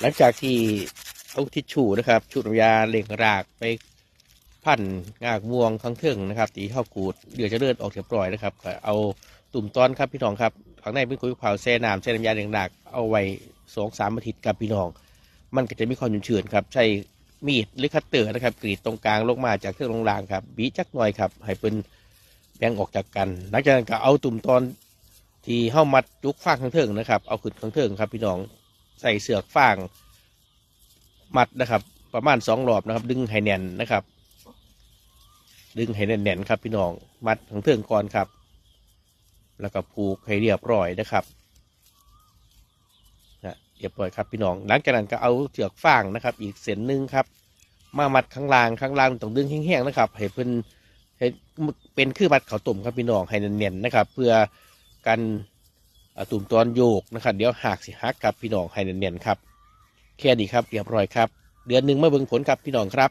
หลังจากที่เอาทิชชู่นะครับชุดน้ำยาเล่งรากไปพันงากม่วงทั้งเทิงนะครับตีเข้ากูดเดือดจะเลือดออกเรียบร้อยนะครับก็เอาตุ่มต้อนครับพี่น้องครับข้างในเป็นคุยเผาแช่น้ำแช่น้ำยาเล่งรากเอาไว้สองสามอาทิตย์กับพี่น้อง มันก็จะมีความชุ่มชื้นครับใช้มีดหรือคัตเตอร์นะครับกรีดตรงกลางลงมาจากเครื่องลงรางครับบีจักหน่อยครับให้เป็นแบ่งออกจากกันหลังจากนั้นก็เอาตุ่มตอนที่เข้ามัดจุกฟางข้างเทิงนะครับ เอาขึ้นข้างเทิงครับพี่น้อง ใส่เสือกฟางมัดนะครับ ประมาณสองรอบนะครับ ดึงให้แน่นนะครับ ดึงให้แน่นๆครับ พี่น้องมัดข้งเทิงก่อนครับ แล้วก็ผูกให้เรียบร้อยนะครับนะเรียบร้อยครับพี่น้องหลังจากนั้นก็เอาเชือกฟางนะครับ อีกเส้นหนึ่งครับ มามัดข้างล่างข้างล่างต้องดึงแห้งๆนะครับให้เพิ่นให้เป็นคือมัดเขาวต้มครับพี่น้องให้เนียนๆนะครับ เพื่อกัน ตุ่มตอนโยกนะครับเดี๋ยวหักสิหักกับพี่น้องให้เนียนๆครับ แค่นี้ครับเรียบร้อยครับ เดือนหนึ่งมาเบิ่งผลครับพี่น้องครับ